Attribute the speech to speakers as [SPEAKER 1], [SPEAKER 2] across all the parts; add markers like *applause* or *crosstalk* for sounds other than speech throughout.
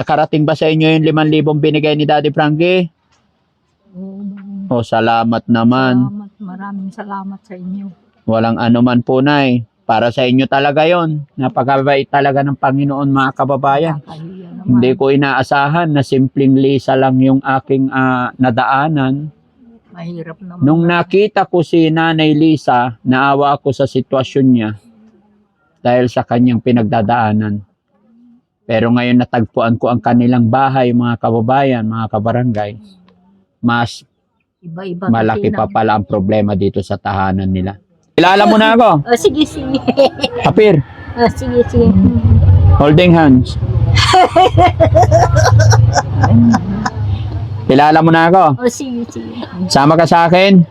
[SPEAKER 1] Nakarating ba sa inyo yung 5,000 binigay ni Daddy Frankie?
[SPEAKER 2] Oo,
[SPEAKER 1] O, salamat naman.
[SPEAKER 2] Salamat, maraming salamat sa inyo.
[SPEAKER 1] Walang anuman po, Nay. Para sa inyo talaga yon. Napakabait talaga ng Panginoon, mga kababayan. Hindi ko inaasahan na simpleng Lisa lang yung aking ah, nadaanan.
[SPEAKER 2] Mahirap naman.
[SPEAKER 1] Nung nakita ko si Nanay Lisa, naawa ako sa sitwasyon niya dahil sa kanyang pinagdadaanan. Pero ngayon natagpuan ko ang kanilang bahay, mga kababayan, mga kabarangay. Mas
[SPEAKER 2] Iba-iba
[SPEAKER 1] malaki
[SPEAKER 2] kasi
[SPEAKER 1] pa pala ang problema dito sa tahanan nila. Kilala mo na ako, *laughs*
[SPEAKER 2] Oh, sige, sige.
[SPEAKER 1] Kapir,
[SPEAKER 2] Oh, sige, sige.
[SPEAKER 1] holding hands. Kilala mo na ako.
[SPEAKER 2] Oh, sige, sige.
[SPEAKER 1] Sama ka sa akin.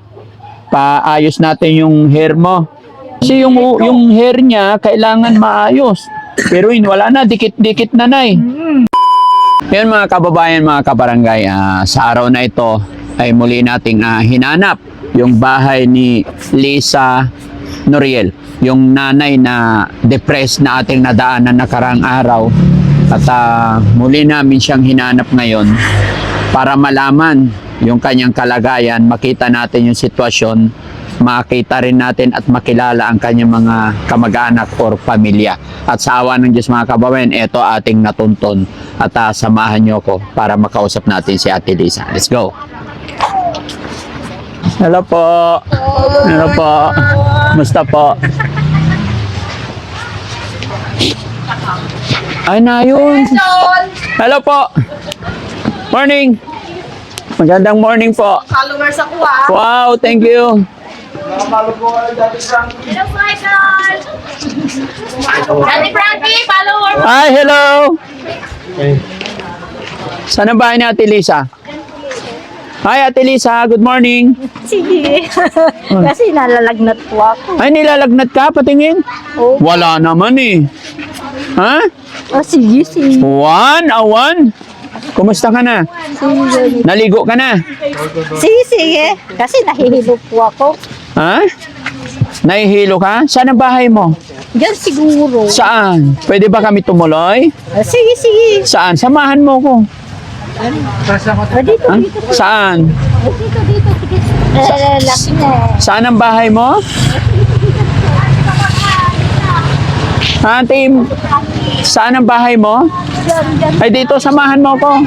[SPEAKER 1] Paayos natin yung hair mo. Kasi yung, yung hair niya, kailangan maayos. Pero yun, wala na. Dikit-dikit na na eh. Yun mga kababayan, mga kabarangay, ah, sa araw na ito ay muli nating ah, hinanap yung bahay ni Lisa Noriel. Yung nanay na depressed na ating nadaanan nakarang araw. At ah, muli namin siyang hinanap ngayon para malaman yung kanyang kalagayan, makita natin yung sitwasyon, makita rin natin at makilala ang kanyang mga kamag-anak or pamilya. At sa awa ng Diyos mga kababayan, ito ating natunton at ah, samahan niyo ko para makausap natin si Ate Lisa. Let's go! Hello po! Hello po! Musta po? Ay na yun! Hello po! Morning! Magandang morning po.
[SPEAKER 3] Followers ako ah.
[SPEAKER 1] Wow, thank you.
[SPEAKER 3] Hello, Michael! Daddy Frankie, follower mo.
[SPEAKER 1] Hi, hello. Saan ang bahay ni Ate Lisa? Hi, Ate Lisa. Good morning.
[SPEAKER 2] Sige. kasi nalalagnat po ako.
[SPEAKER 1] Ay, nilalagnat ka? Patingin?
[SPEAKER 2] Oh,
[SPEAKER 1] Wala naman eh. Ha?
[SPEAKER 2] oh sige, sige.
[SPEAKER 1] One, awan. Kumusta ka na?
[SPEAKER 2] Sige,
[SPEAKER 1] Naligo ka na?
[SPEAKER 2] sige. sige. Kasi nahihilo po ako.
[SPEAKER 1] Ha? Nahihilo ka? Saan ang bahay mo?
[SPEAKER 2] Diyan siguro.
[SPEAKER 1] Saan? Pwede ba kami tumuloy?
[SPEAKER 2] Ah, sige, sige.
[SPEAKER 1] Saan? Samahan mo ko.
[SPEAKER 2] Ah, dito,
[SPEAKER 1] Ha?
[SPEAKER 2] dito.
[SPEAKER 1] Saan?
[SPEAKER 2] Ah, dito, dito. Sige. Eh, laki na.
[SPEAKER 1] Saan ang bahay mo? Ha, team? Saan ang bahay mo?
[SPEAKER 2] Diyan, diyan.
[SPEAKER 1] Ay, dito, samahan mo ko.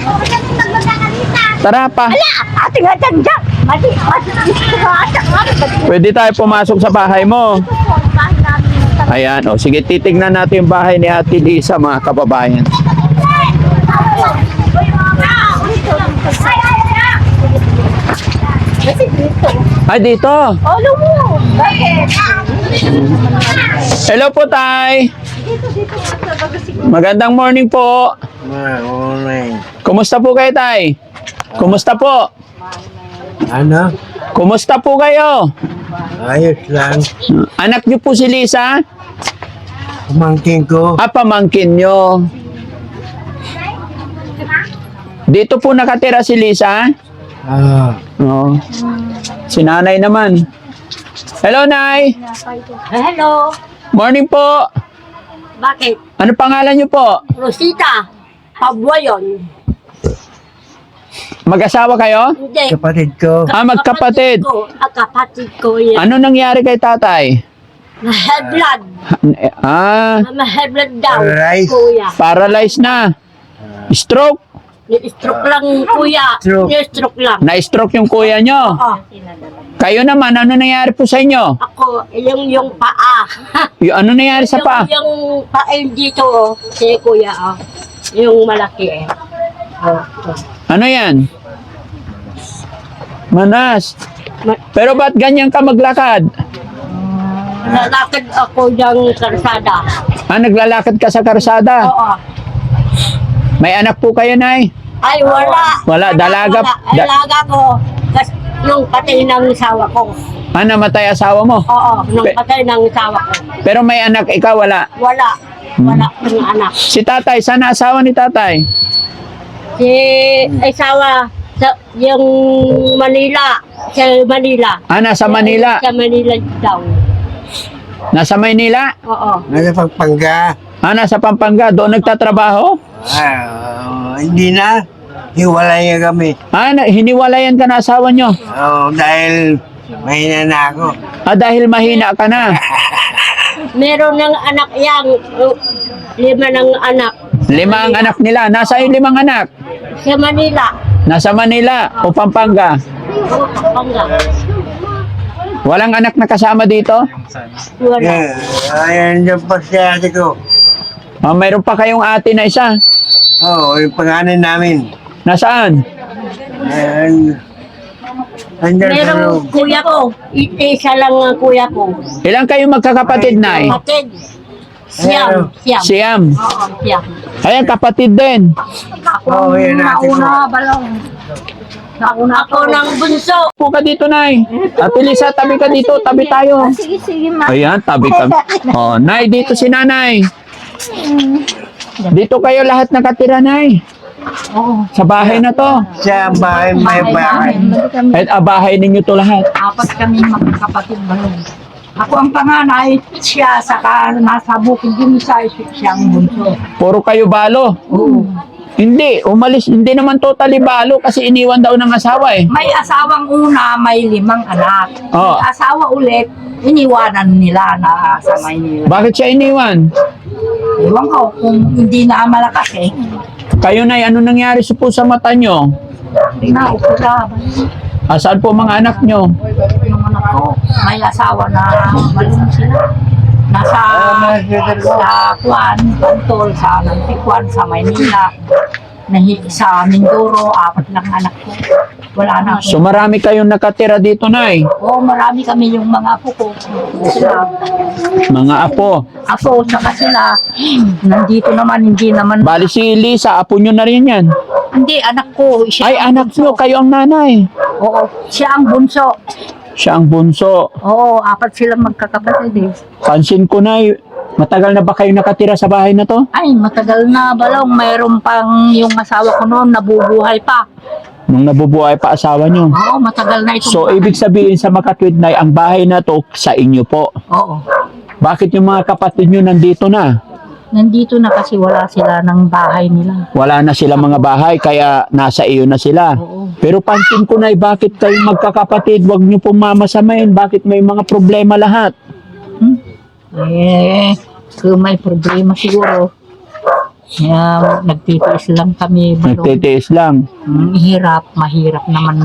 [SPEAKER 1] Tara pa.
[SPEAKER 2] Ate nga dyan, dyan.
[SPEAKER 1] Pwede tayo pumasok sa bahay mo. Ayan, o. Sige, titignan natin yung bahay ni Ate Lisa, mga kababayan. Ay, dito. Hello po, Tay. Magandang morning po.
[SPEAKER 4] Morning.
[SPEAKER 1] Kumusta po kayo, Tay? Kumusta po?
[SPEAKER 4] Ano?
[SPEAKER 1] Kumusta po kayo?
[SPEAKER 4] Ayos lang.
[SPEAKER 1] Anak niyo po si Lisa?
[SPEAKER 4] Kumangkin ko.
[SPEAKER 1] Ah, pamangkin nyo. Dito po nakatira si Lisa?
[SPEAKER 4] Ah,
[SPEAKER 1] Oo. Si nanay naman. Hello, Nay.
[SPEAKER 2] Hello.
[SPEAKER 1] Morning po.
[SPEAKER 2] Bakit?
[SPEAKER 1] Ano pangalan niyo po?
[SPEAKER 2] Rosita. Pabwa yun.
[SPEAKER 1] Mag-asawa kayo?
[SPEAKER 2] Hindi.
[SPEAKER 4] kapatid ko.
[SPEAKER 1] Ah, magkapatid.
[SPEAKER 2] ko. Ah, kapatid ko yan.
[SPEAKER 1] Ano nangyari kay tatay?
[SPEAKER 2] High blood.
[SPEAKER 1] Ah,
[SPEAKER 2] High blood daw.
[SPEAKER 4] Rice.
[SPEAKER 2] Kuya.
[SPEAKER 1] paralyzed na. Stroke.
[SPEAKER 2] Ni-stroke lang kuya.
[SPEAKER 4] Stroke.
[SPEAKER 2] Ni-stroke lang.
[SPEAKER 1] Na-stroke yung kuya nyo.
[SPEAKER 2] Oh,
[SPEAKER 1] Kayo naman, ano nangyari po sa inyo?
[SPEAKER 2] ako, yung yung paa.
[SPEAKER 1] Yung ano nangyari sa pa?
[SPEAKER 2] Yung, yung paa yung dito, oh. Si kuya, oh. Yung malaki, eh.
[SPEAKER 1] Ano yan? Manas.
[SPEAKER 2] Ma-
[SPEAKER 1] Pero ba't ganyan ka maglakad?
[SPEAKER 2] Lalakad ako ng karsada.
[SPEAKER 1] Ah, naglalakad ka sa karsada.
[SPEAKER 2] Oo.
[SPEAKER 1] May anak po kayo, Nay?
[SPEAKER 2] Ay, wala.
[SPEAKER 1] Wala, dalaga-
[SPEAKER 2] Wala. Dalaga ko. Kas, nung patay ng asawa ko.
[SPEAKER 1] Ah, namatay asawa mo?
[SPEAKER 2] Oo, nung
[SPEAKER 1] Pe-
[SPEAKER 2] patay ng asawa ko.
[SPEAKER 1] Pero may anak, ikaw wala.
[SPEAKER 2] Wala. Wala ng anak.
[SPEAKER 1] Si tatay, sana asawa ni tatay?
[SPEAKER 2] Si asawa sa yung Manila, sa Manila.
[SPEAKER 1] Ah, nasa Manila.
[SPEAKER 2] Sa Manila daw.
[SPEAKER 1] Nasa Maynila?
[SPEAKER 2] Oo.
[SPEAKER 4] Nasa pagpangga.
[SPEAKER 1] Ah, nasa Pampanga. Doon nagtatrabaho?
[SPEAKER 4] Ah, hindi na. Hiwalay na kami.
[SPEAKER 1] Ah, na, hiniwalayan ka na asawa nyo.
[SPEAKER 4] Oh, dahil mahina na ako.
[SPEAKER 1] Ah, dahil mahina ka na. *laughs*
[SPEAKER 5] Meron ng anak yan. uh, Lima ng anak.
[SPEAKER 1] Lima ang anak nila. Nasa yung limang anak?
[SPEAKER 5] Sa Manila.
[SPEAKER 1] Nasa Manila o Pampanga.
[SPEAKER 5] Oo, Pampanga.
[SPEAKER 1] Walang anak na kasama dito?
[SPEAKER 5] Wala.
[SPEAKER 4] Yeah, ayan yung pasyate ko.
[SPEAKER 1] Ah, mayroon pa kayong ate na isa.
[SPEAKER 4] Oo, oh, yung pangalan namin.
[SPEAKER 1] Nasaan?
[SPEAKER 4] Ayan. Sa
[SPEAKER 5] Merong
[SPEAKER 4] loob.
[SPEAKER 5] kuya ko. Isa lang ang kuya ko.
[SPEAKER 1] Ilang kayo magkakapatid na
[SPEAKER 5] Kapatid. Siyam. Siyam.
[SPEAKER 1] Siyam.
[SPEAKER 5] Oo, siyam.
[SPEAKER 1] Ayan, kapatid din.
[SPEAKER 4] Oo, oh, yan natin ko.
[SPEAKER 5] balong. Nauna ako ng bunso.
[SPEAKER 1] Po ka dito, Nay. Ate Lisa, tabi ka dito. Tabi tayo.
[SPEAKER 6] Sige, sige, ma.
[SPEAKER 1] Ayan, tabi ka. *laughs* Oh, Nay, dito si Nanay. Dito kayo lahat nakatira, Nay.
[SPEAKER 5] Oo.
[SPEAKER 1] Sa bahay na to.
[SPEAKER 4] Sa bahay, may bahay.
[SPEAKER 1] At ah, bahay ninyo to lahat.
[SPEAKER 5] Apat kami magkakapatid balong. Ako ang panganay, siya, saka nasa bukid yung isa, siyang bunso.
[SPEAKER 1] Puro kayo balo.
[SPEAKER 5] Oo.
[SPEAKER 1] Hindi, umalis. Hindi naman totally balo kasi iniwan daw ng asawa eh.
[SPEAKER 5] May asawang una, may limang anak.
[SPEAKER 1] Oo.
[SPEAKER 5] May asawa ulit, iniwanan nila na sa Maynila.
[SPEAKER 1] Bakit siya iniwan?
[SPEAKER 5] Ewan ko, kung hindi na malakas eh.
[SPEAKER 1] Kayo, Nay, ano nangyari sa po sa mata nyo?
[SPEAKER 5] Na, upula.
[SPEAKER 1] Ah, saan po mga anak nyo?
[SPEAKER 5] Yung anak ko, may asawa na malung sila. Nasa sa Kwan, Bantol, sa Nantikwan, sa Maynila. Nahi, sa Mindoro, apat lang anak ko. Wala na
[SPEAKER 1] So
[SPEAKER 5] ako.
[SPEAKER 1] marami kayong nakatira dito, Nay.
[SPEAKER 5] Oo, marami kami yung mga apo ko. Sila,
[SPEAKER 1] Mga apo.
[SPEAKER 5] apo, saka sila, nandito naman, hindi naman.
[SPEAKER 1] Bali si Lisa, apo nyo na rin yan.
[SPEAKER 5] Hindi, anak ko. Siya
[SPEAKER 1] Ay,
[SPEAKER 5] ang
[SPEAKER 1] anak
[SPEAKER 5] bunso.
[SPEAKER 1] nyo, kayo ang nanay.
[SPEAKER 5] Oo, siya ang bunso.
[SPEAKER 1] Siya ang bunso.
[SPEAKER 5] Oo, apat sila magkakapatid eh.
[SPEAKER 1] Pansin ko, Nay, matagal na ba kayo nakatira sa bahay na to?
[SPEAKER 5] Ay, matagal na balong. Mayroon pang yung asawa ko noon, nabubuhay pa.
[SPEAKER 1] Nung nabubuhay pa asawa nyo.
[SPEAKER 5] Oo, matagal na ito.
[SPEAKER 1] So, ibig sabihin sa Makatwid, Nay, ang bahay na to sa inyo po.
[SPEAKER 5] Oo.
[SPEAKER 1] Bakit yung mga kapatid nyo nandito na?
[SPEAKER 5] Nandito na kasi wala sila ng bahay nila.
[SPEAKER 1] Wala na sila mga bahay, kaya nasa iyo na sila.
[SPEAKER 5] Oo.
[SPEAKER 1] Pero pansin ko, Nay, bakit kayo magkakapatid? Huwag nyo pong mamasamain. Bakit may mga problema lahat?
[SPEAKER 5] Hmm? Eh, kung may problema siguro. Kaya nagtitiis lang kami. Balong.
[SPEAKER 1] Nagtitiis lang.
[SPEAKER 5] Mm, hirap, mahirap naman.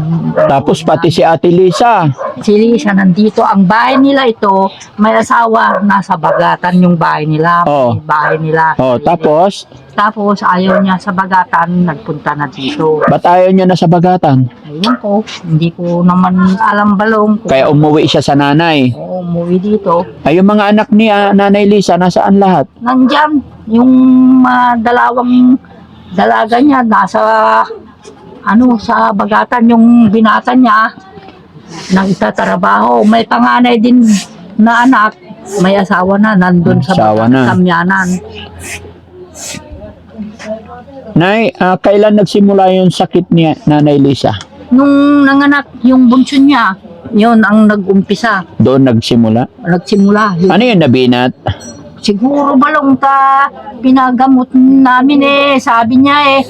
[SPEAKER 1] Tapos pati si Ate Lisa.
[SPEAKER 5] Si Lisa nandito. Ang bahay nila ito, may asawa, nasa bagatan yung bahay nila.
[SPEAKER 1] Oo.
[SPEAKER 5] May bahay nila.
[SPEAKER 1] Oh, tapos,
[SPEAKER 5] Tapos ayaw niya sa bagatan, nagpunta na dito.
[SPEAKER 1] ba't ayaw niya na sa bagatan?
[SPEAKER 5] Ayun ko, hindi ko naman alam balong kung
[SPEAKER 1] Kaya umuwi siya sa nanay.
[SPEAKER 5] Oo, umuwi dito.
[SPEAKER 1] Ay, yung mga anak ni ah, Nanay Lisa, nasaan lahat?
[SPEAKER 5] Nandyan, yung mga dalawang dalaga niya, nasa ano sa bagatan yung binata niya nagtatrabaho. May panganay din na anak, may asawa na, nandun sa
[SPEAKER 1] Asawa na.
[SPEAKER 5] Samyanan.
[SPEAKER 1] Nay, ah, kailan nagsimula yung sakit ni Nanay Lisa?
[SPEAKER 5] Nung nanganak yung bunso niya, yun ang nag-umpisa.
[SPEAKER 1] Doon nagsimula?
[SPEAKER 5] Nagsimula. Yun.
[SPEAKER 1] Ano yun, nabinat?
[SPEAKER 5] Siguro balong ta pinagamot namin eh. Sabi niya eh,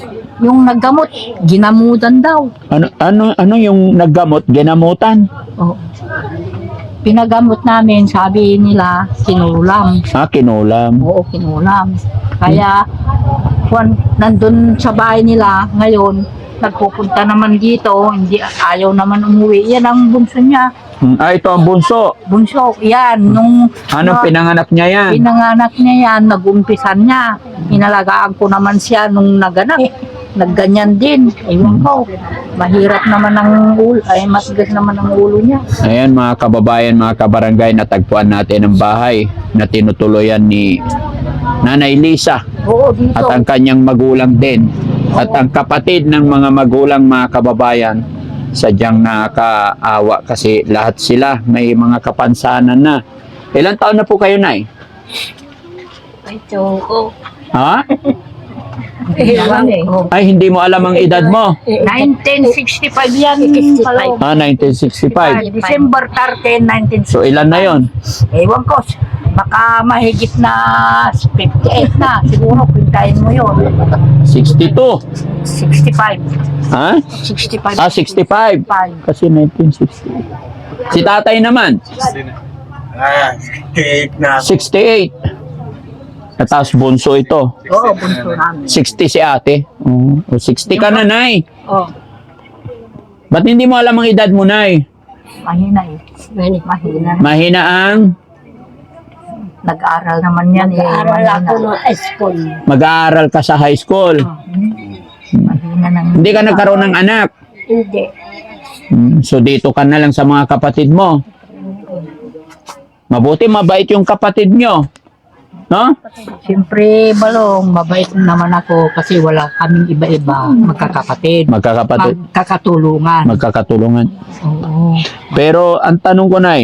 [SPEAKER 5] yung naggamot, ginamutan daw.
[SPEAKER 1] Ano, ano, ano yung naggamot? Ginamutan?
[SPEAKER 5] Oh. Pinagamot namin, sabi nila, kinulam.
[SPEAKER 1] Ah, kinulam.
[SPEAKER 5] Oo, kinulam. Kaya, kung nandun sa bahay nila ngayon, nagpupunta naman dito, hindi ayaw naman umuwi. Yan ang bunso niya.
[SPEAKER 1] Hmm, Ah, ito ang bunso.
[SPEAKER 5] Bunso, yan. Nung
[SPEAKER 1] Anong
[SPEAKER 5] ah,
[SPEAKER 1] pinanganak niya yan?
[SPEAKER 5] Pinanganak niya yan, nag-umpisan niya. Inalagaan ko naman siya nung naganak. Nagganyan din. Ewan ko. Mahirap naman ang ulo. Ay, matigas naman ang ulo niya.
[SPEAKER 1] Ayan mga kababayan, mga kabarangay, natagpuan natin ang bahay na tinutuloyan ni Nanay Lisa
[SPEAKER 5] Oo, dito.
[SPEAKER 1] at ang kanyang magulang din. At ang kapatid ng mga magulang mga kababayan, sadyang nakakaawa kasi lahat sila may mga kapansanan na. Ilan taon na po kayo, Nay?
[SPEAKER 5] Ay, Choco.
[SPEAKER 1] Ha?
[SPEAKER 5] Ewan eh.
[SPEAKER 1] Ay, hindi mo alam ang edad mo.
[SPEAKER 5] 1965 yan. Palong.
[SPEAKER 1] Ah, 1965.
[SPEAKER 5] December 13, 1965.
[SPEAKER 1] So, ilan na yon?
[SPEAKER 5] Ewan ko, baka mahigit na 58 na. Siguro, pintayin mo yun.
[SPEAKER 1] 62.
[SPEAKER 5] 65.
[SPEAKER 1] Ha?
[SPEAKER 5] 65.
[SPEAKER 1] Ah, 65. Kasi 1960. Si tatay naman,
[SPEAKER 4] Ah, cake na.
[SPEAKER 1] 68. At tapos bunso ito.
[SPEAKER 5] Oo, bunso namin.
[SPEAKER 1] 60 si ate. Oh, o 60 ka na, Nay.
[SPEAKER 5] Oo,
[SPEAKER 1] Ba't hindi mo alam ang edad mo, Nay?
[SPEAKER 5] mahina eh. Mahina.
[SPEAKER 1] Mahina ang
[SPEAKER 5] Nag-aral naman yan eh. Nag-aral ako ng school.
[SPEAKER 1] mag-aaral ka sa high school.
[SPEAKER 5] Mahina ng...
[SPEAKER 1] Hindi ka nagkaroon ng anak.
[SPEAKER 5] Hindi.
[SPEAKER 1] Hmm, So dito ka na lang sa mga kapatid mo. Mabuti mabait yung kapatid nyo. No?
[SPEAKER 5] Siyempre, Balong, mabait naman ako kasi wala kaming iba-iba, magkakapatid.
[SPEAKER 1] Magkakapatid.
[SPEAKER 5] Magkakatulungan.
[SPEAKER 1] Magkakatulungan.
[SPEAKER 5] Oo.
[SPEAKER 1] Pero ang tanong ko na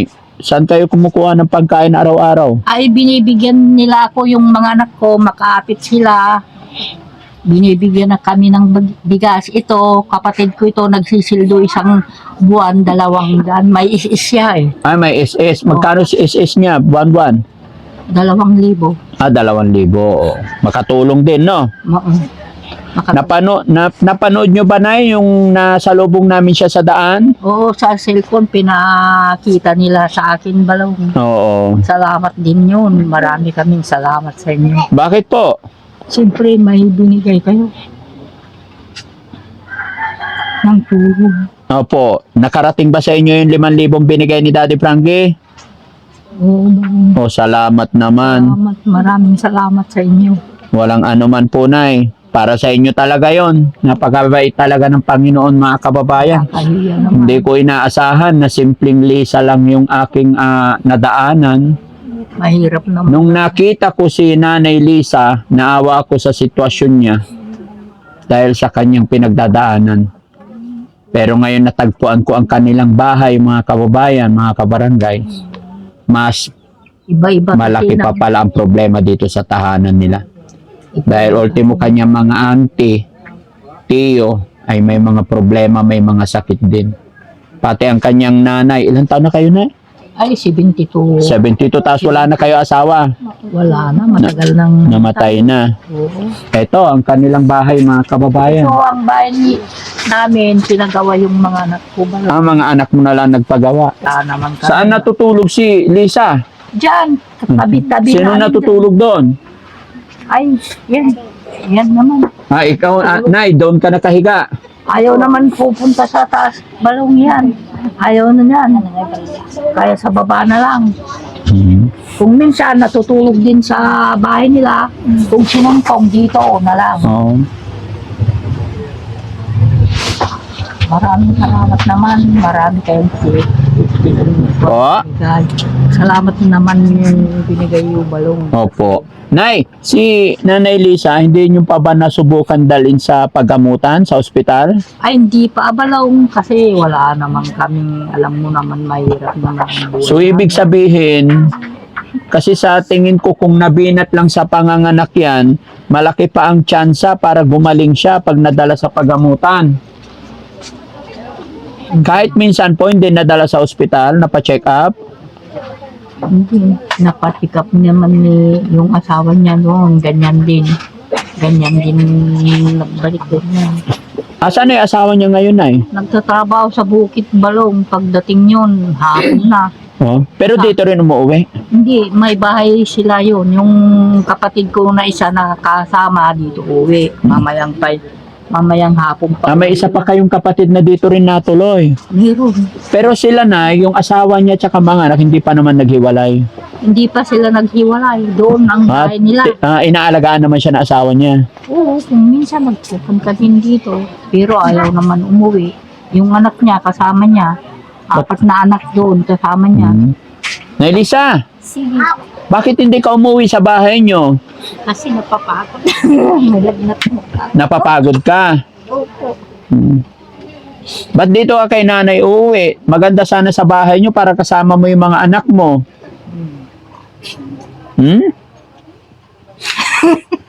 [SPEAKER 1] saan kayo kumukuha ng pagkain araw-araw?
[SPEAKER 5] Ay, binibigyan nila ako yung mga anak ko, makaapit sila. Binibigyan na kami ng bigas. Ito, kapatid ko ito, nagsisildo isang buwan, dalawang daan. May is-is siya eh.
[SPEAKER 1] Ay, may SS. Magkano si SS niya? Buwan-buwan?
[SPEAKER 5] Dalawang libo.
[SPEAKER 1] Ah, dalawang libo. Oo. Makatulong din, no?
[SPEAKER 5] Maka-
[SPEAKER 1] Napano, na, napanood nyo ba na yung nasa lubong namin siya sa daan?
[SPEAKER 5] Oo, sa cellphone, pinakita nila sa akin, Balong.
[SPEAKER 1] Oo.
[SPEAKER 5] Salamat din yun. Marami kaming salamat sa inyo.
[SPEAKER 1] Bakit po?
[SPEAKER 5] Siyempre, may binigay kayo. Ng tulong.
[SPEAKER 1] Opo. Nakarating ba sa inyo yung 5,000 binigay ni Daddy Frankie?
[SPEAKER 5] Oo, Balong.
[SPEAKER 1] O, salamat naman.
[SPEAKER 5] Salamat. Maraming salamat sa inyo.
[SPEAKER 1] Walang ano man po, Nay. Para sa inyo talaga yon. Napakabait talaga ng Panginoon, mga kababayan. Hindi ko inaasahan na simpleng lisa lang yung aking ah, nadaanan.
[SPEAKER 5] Mahirap naman.
[SPEAKER 1] Nung nakita ko si Nanay Lisa, naawa ako sa sitwasyon niya dahil sa kanyang pinagdadaanan. Pero ngayon natagpuan ko ang kanilang bahay, mga kababayan, mga kabarangay. Mas
[SPEAKER 5] Iba-iba.
[SPEAKER 1] malaki pa pala ang problema dito sa tahanan nila. Dahil ultimo kanyang mga auntie, tiyo, ay may mga problema, may mga sakit din. Pati ang kanyang nanay, ilang taon na kayo na?
[SPEAKER 5] Ay, 72.
[SPEAKER 1] 72, tapos wala na kayo asawa.
[SPEAKER 5] Wala na. Matagal nang...
[SPEAKER 1] Namatay na.
[SPEAKER 5] Oo.
[SPEAKER 1] Ito, ang kanilang bahay, mga kababayan.
[SPEAKER 5] So, ang bahay ni- namin, pinagawa yung mga anak ko. Balong.
[SPEAKER 1] Ang mga anak mo na lang nagpagawa.
[SPEAKER 5] Wala naman kami.
[SPEAKER 1] Saan natutulog si Lisa?
[SPEAKER 5] Diyan. Tabi-tabi
[SPEAKER 1] Sino
[SPEAKER 5] namin
[SPEAKER 1] natutulog doon?
[SPEAKER 5] Ay, yan. Yan naman.
[SPEAKER 1] Ah, ikaw, ah, Nay, doon ka nakahiga.
[SPEAKER 5] Ayaw naman pupunta sa taas. Balong yan. Ayaw na yan. Kaya sa baba na lang.
[SPEAKER 1] Hmm.
[SPEAKER 5] Kung minsan natutulog din sa bahay nila, kung sinumpong dito na lang.
[SPEAKER 1] Oo.
[SPEAKER 5] Maraming salamat naman. Marami kayong tip.
[SPEAKER 1] Po.
[SPEAKER 5] Salamat naman yung binigay yung balong.
[SPEAKER 1] Opo. Nay, si Nanay Lisa, hindi niyo pa ba nasubukan dalhin sa paggamutan sa ospital?
[SPEAKER 5] Ay, hindi pa abalong kasi wala naman kaming, alam mo naman, mahirap naman.
[SPEAKER 1] So, ibig sabihin, kasi sa tingin ko kung nabinat lang sa panganganak yan, malaki pa ang tsansa para gumaling siya pag nadala sa paggamutan. Kahit minsan po hindi nadala sa ospital, napacheck up,
[SPEAKER 5] Hindi. Napatikap naman ni yung asawa niya noon. Ganyan din. Ganyan din nagbalik din yan.
[SPEAKER 1] asan na yung asawa niya ngayon ay?
[SPEAKER 5] Nagtatrabaho sa Bukit Balong. Pagdating yun, hapon na.
[SPEAKER 1] Oh. Pero dito rin umuwi.
[SPEAKER 5] Hindi, may bahay sila yun. Yung kapatid ko na isa na kasama dito uwi. Mamayang pa, mamayang hapon pa.
[SPEAKER 1] Ah, may isa pa kayong kapatid na dito rin natuloy.
[SPEAKER 5] Meron.
[SPEAKER 1] Pero sila na, yung asawa niya tsaka mga anak, hindi pa naman naghiwalay.
[SPEAKER 5] Hindi pa sila naghiwalay. Doon ang
[SPEAKER 1] Ah,
[SPEAKER 5] bahay nila.
[SPEAKER 1] ah, inaalagaan naman siya ng asawa niya.
[SPEAKER 5] Oo, kung minsan nagpupunta din dito. Pero ayaw naman umuwi. Yung anak niya, kasama niya. Apat na anak doon, kasama niya.
[SPEAKER 1] Hmm. Nay Lisa,
[SPEAKER 5] Sige.
[SPEAKER 1] bakit hindi ka umuwi sa bahay niyo?
[SPEAKER 5] Kasi napapagod. *laughs* Malagnat mo ka.
[SPEAKER 1] Napapagod ka.
[SPEAKER 5] Opo.
[SPEAKER 1] Hmm. Ba't dito ka kay nanay uuwi? Maganda sana sa bahay niyo para kasama mo yung mga anak mo. Hmm?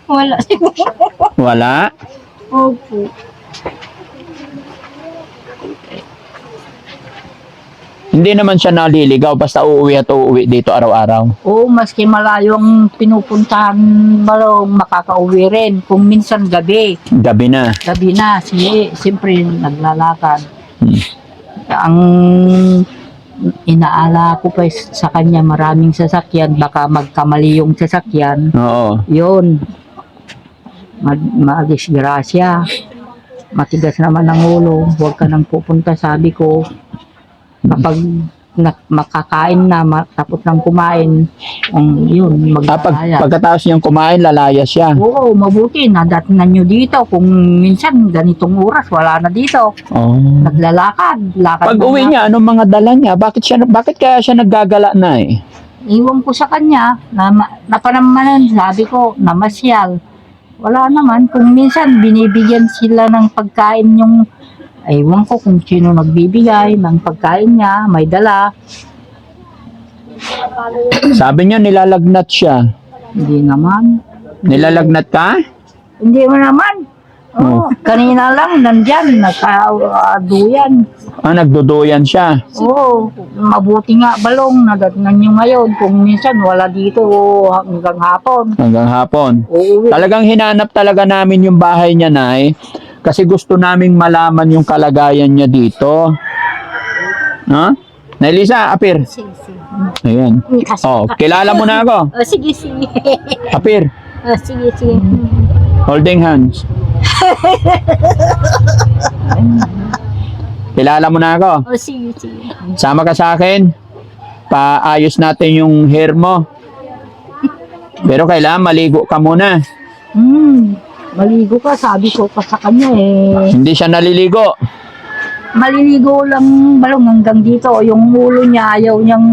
[SPEAKER 1] *laughs*
[SPEAKER 5] Wala.
[SPEAKER 1] Wala?
[SPEAKER 5] Opo.
[SPEAKER 1] Hindi naman siya naliligaw basta uuwi at uuwi dito araw-araw.
[SPEAKER 5] Oo, maski malayo ang pinupuntahan balong makakauwi rin. Kung minsan gabi,
[SPEAKER 1] Gabi na.
[SPEAKER 5] gabi na, si, siyempre naglalakad.
[SPEAKER 1] Hmm.
[SPEAKER 5] Ang inaala ko pa sa kanya maraming sasakyan, baka magkamali yung sasakyan.
[SPEAKER 1] Oo.
[SPEAKER 5] Yun. Ma maadisgrasya. Matigas naman ang ulo. Huwag ka nang pupunta, sabi ko. Kapag na, makakain na, ma- tapos nang kumain, ang yun,
[SPEAKER 1] Ah, pag,
[SPEAKER 5] maglalaya.
[SPEAKER 1] pagkatapos niyang kumain, lalaya siya.
[SPEAKER 5] Oo, mabuti. Nadatnan nyo dito. Kung minsan, ganitong oras, wala na dito.
[SPEAKER 1] Oh.
[SPEAKER 5] Naglalakad. Lakad
[SPEAKER 1] Pag
[SPEAKER 5] na
[SPEAKER 1] uwi niya, anong mga dala niya? Bakit siya bakit kaya siya naggagala na eh?
[SPEAKER 5] Iwan ko sa kanya, na, napanamanan, sabi ko, namasyal. Wala naman. Kung minsan, binibigyan sila ng pagkain yung, ewan ko kung sino nagbibigay ng pagkain niya, may dala.
[SPEAKER 1] Sabi niya nilalagnat siya.
[SPEAKER 5] Hindi naman.
[SPEAKER 1] Nilalagnat ka?
[SPEAKER 5] Hindi mo naman. Oh, kanina lang, nandyan, nagkaaduyan.
[SPEAKER 1] Ah, nagduduyan siya.
[SPEAKER 5] Oo, mabuti nga balong, nadatnan nyo ngayon. Kung minsan, wala dito hanggang hapon.
[SPEAKER 1] Hanggang hapon.
[SPEAKER 5] Uuwi.
[SPEAKER 1] Talagang hinanap talaga namin yung bahay niya, Nay. Kasi gusto naming malaman yung kalagayan niya dito. Ha? Nay Lisa, apir.
[SPEAKER 6] Sige, sige.
[SPEAKER 1] Ayan. Oh, kilala mo na ako. *laughs*
[SPEAKER 6] Oh, sige, sige.
[SPEAKER 1] Apir.
[SPEAKER 6] Oh, sige, sige.
[SPEAKER 1] Holding hands. Kilala mo na ako.
[SPEAKER 6] Oh, sige, sige.
[SPEAKER 1] Sama ka sa akin. Paayos natin yung hair mo. Pero kailangan maligo ka muna.
[SPEAKER 5] Hmm, maligo ka, sabi ko pa sa kanya eh.
[SPEAKER 1] Hindi siya naliligo.
[SPEAKER 5] Maliligo lang balong hanggang dito. Yung ulo niya, ayaw niyang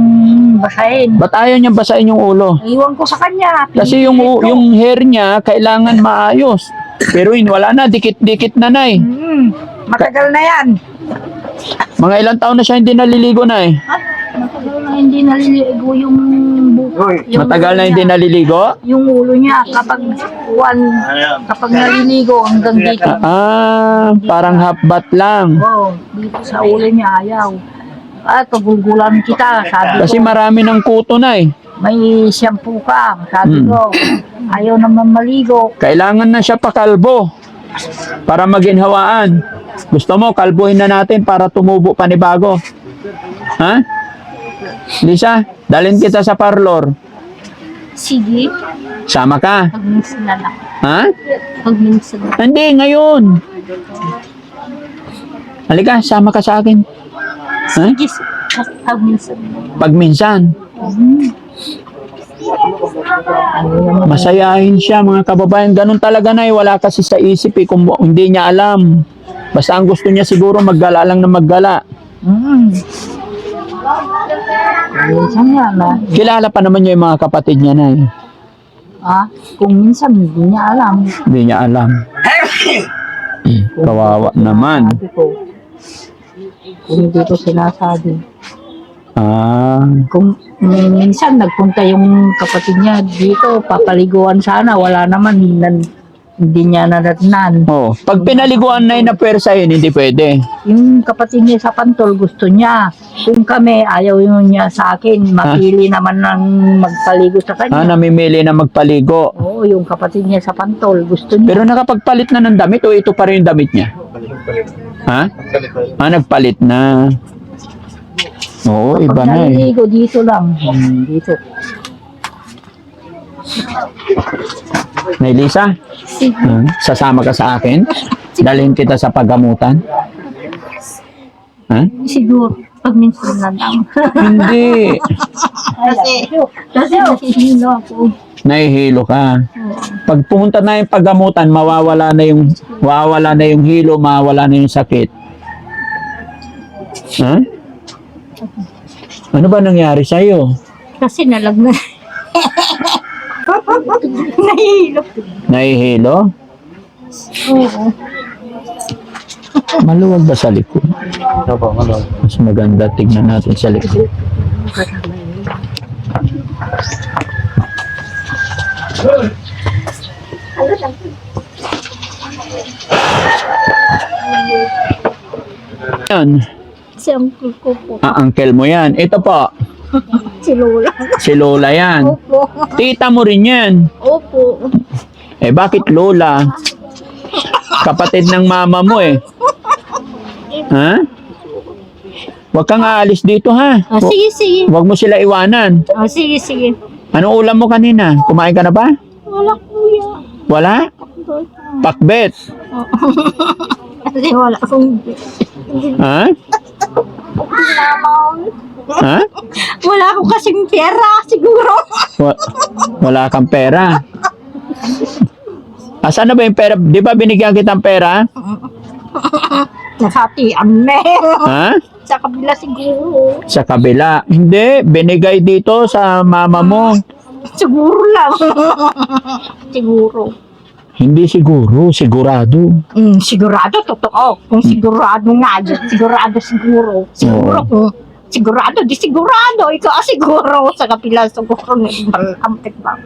[SPEAKER 5] basahin.
[SPEAKER 1] Ba't ayaw niya basahin yung ulo?
[SPEAKER 5] Iwan ko sa kanya.
[SPEAKER 1] Kasi yung
[SPEAKER 5] ko.
[SPEAKER 1] yung hair niya kailangan maayos. Pero yun, wala na, dikit-dikit na na eh.
[SPEAKER 5] Hmm, matagal na yan.
[SPEAKER 1] Mga ilang taon na siya hindi naliligo na eh.
[SPEAKER 5] Ha? Matagal na hindi naliligo yung. Yung
[SPEAKER 1] Matagal na
[SPEAKER 5] ulo
[SPEAKER 1] hindi
[SPEAKER 5] niya.
[SPEAKER 1] naliligo.
[SPEAKER 5] Yung ulo niya, kapag one, kapag naliligo hanggang dito.
[SPEAKER 1] Ah, parang half bath lang.
[SPEAKER 5] Oh, dito sa ulo niya ayaw. Ah, pagugulan kita, sabi
[SPEAKER 1] Kasi
[SPEAKER 5] ko.
[SPEAKER 1] marami ng kuto na eh.
[SPEAKER 5] May shampoo ka, sabi
[SPEAKER 1] Hmm.
[SPEAKER 5] ko. Ayaw naman maligo.
[SPEAKER 1] Kailangan na siya pakalbo para maginhawaan. Gusto mo, kalbuhin na natin para tumubo panibago. Ha? Lisa, dalhin kita sa parlor.
[SPEAKER 6] Sige.
[SPEAKER 1] Sama ka.
[SPEAKER 6] Pag minsan na lang.
[SPEAKER 1] Ha?
[SPEAKER 6] Pag minsan na.
[SPEAKER 1] Hindi, ngayon. Halika, sama ka sa akin. Ha?
[SPEAKER 6] Sige. Pag minsan.
[SPEAKER 1] Pag minsan. Masayahin siya mga kababayan. Ganun talaga na eh. Wala kasi sa isip eh. Kung hindi niya alam. Basta ang gusto niya siguro maggala lang na maggala.
[SPEAKER 5] Hmm. Minsan nga na,
[SPEAKER 1] Kilala pa naman niya yung mga kapatid niya na eh.
[SPEAKER 5] ah, kung minsan hindi niya alam.
[SPEAKER 1] Hindi niya alam. Kawawa naman.
[SPEAKER 5] Sabi ko, kung hindi ko sinasabi.
[SPEAKER 1] Ah,
[SPEAKER 5] Kung minsan nagpunta yung kapatid niya dito, papaliguan sana, wala naman, nan, hindi niya nadatnan.
[SPEAKER 1] oh. Pag pinaliguan na yun na pwersahin, hindi pwede.
[SPEAKER 5] Yung kapatid niya sa Pantol, gusto niya. Kung kami, ayaw yun niya sa akin. Mapili naman ng magpaligo sa
[SPEAKER 1] Ah,
[SPEAKER 5] kanya.
[SPEAKER 1] namimili na magpaligo.
[SPEAKER 5] Oo, yung kapatid niya sa Pantol, gusto niya.
[SPEAKER 1] Pero nakapagpalit na ng damit o ito pa rin yung damit niya? Ha? Ah, nagpalit na. Oo, iba
[SPEAKER 5] Pag
[SPEAKER 1] na eh.
[SPEAKER 5] naliligo, dito lang. Hmm, dito.
[SPEAKER 1] Nay Lisa,
[SPEAKER 6] Sige.
[SPEAKER 1] ah, sasama ka sa akin? Dalhin kita sa paggamutan? Ha?
[SPEAKER 6] Siguro. Pag minsan na lang.
[SPEAKER 1] Hindi.
[SPEAKER 6] Kasi, kasi nahihilo ako.
[SPEAKER 1] Nahihilo ka. Pag pumunta na yung paggamutan, mawawala na yung mawawala na yung hilo, mawawala na yung sakit. Ha? Ano ba nangyari sa iyo?
[SPEAKER 6] Kasi nalagnan. Nahihilo.
[SPEAKER 1] Nahihilo?
[SPEAKER 6] Oo.
[SPEAKER 1] Maluwag ba sa likod? Mas maganda tignan natin sa likod. Yan.
[SPEAKER 5] Si uncle ko po.
[SPEAKER 1] Ah, uncle mo yan. Ito po, *laughs*
[SPEAKER 5] Si Lola.
[SPEAKER 1] si Lola yan.
[SPEAKER 5] Opo.
[SPEAKER 1] Tita mo rin yan.
[SPEAKER 5] Opo.
[SPEAKER 1] Eh, bakit Lola? Kapatid ng mama mo eh. Ha? Huwag kang aalis dito ha.
[SPEAKER 5] Ah, sige, sige.
[SPEAKER 1] Huwag mo sila iwanan.
[SPEAKER 5] Ah, sige, sige.
[SPEAKER 1] Anong ulam mo kanina? Kumain ka na ba?
[SPEAKER 5] Wala kuya.
[SPEAKER 1] Wala? Pakbet. *laughs*
[SPEAKER 5] Kasi wala akong
[SPEAKER 1] Ha? Ha?
[SPEAKER 5] Wala akong kasing pera, siguro.
[SPEAKER 1] Wa- wala kang pera. Asan na ba yung pera? Di ba binigyan kitang pera?
[SPEAKER 5] Nasatian na
[SPEAKER 1] Ha?
[SPEAKER 5] Sa kabila siguro.
[SPEAKER 1] Sa kabila. Hindi, binigay dito sa mama mo.
[SPEAKER 5] Siguro lang. siguro.
[SPEAKER 1] Hindi siguro, sigurado.
[SPEAKER 5] Mm, sigurado, totoo. Kung sigurado nga, yun, sigurado siguro. Siguro
[SPEAKER 1] Oo.
[SPEAKER 5] kung sigurado, di sigurado. Ikaw ah. Sa kapila siguro na malampit ba?